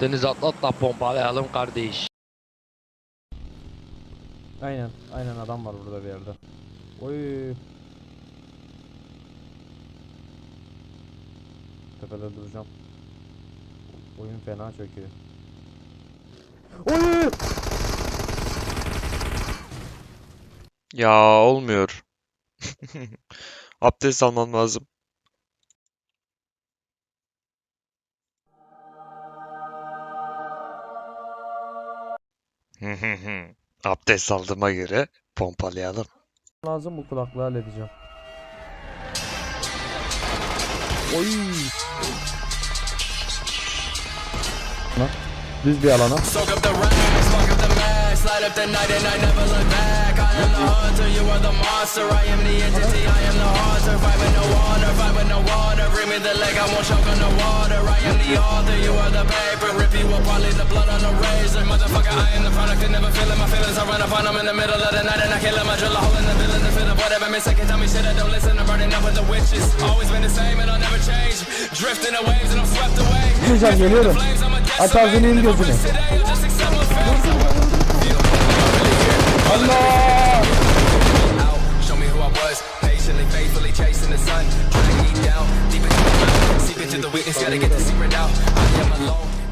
Deniz atlat da pompalayalım kardeş. Aynen. Aynen adam var burada bir yerde. Oy. Tepede duracağım. Oyun fena çöküyor. Oy! Ya olmuyor. Abdest almam lazım. Abdest aldığıma göre pompalayalım. Lazım bu kulaklığı halledeceğim. Oy! Düz bir alana. Me the leg, I won't choke on the water. I am the author, you are the paper. Rip you apart, leave the blood on the razor. Motherfucker, I am the product, and never feeling my feelings. I run up on them in the middle of the night and I kill them. I drill a hole in the villain to fill up whatever miss. I can tell me shit, I don't listen. I'm burning up with the witches. Always been the same, and I'll never change. Drifting the waves and I'm swept away. Hocam geliyorum. Flames, I'm a Aç ağzını in today, you'll just accept my facts. Allah! Show me who I was. Patiently, faithfully chasing the sun. Me down, to the witness, gotta get the secret out. I am alone.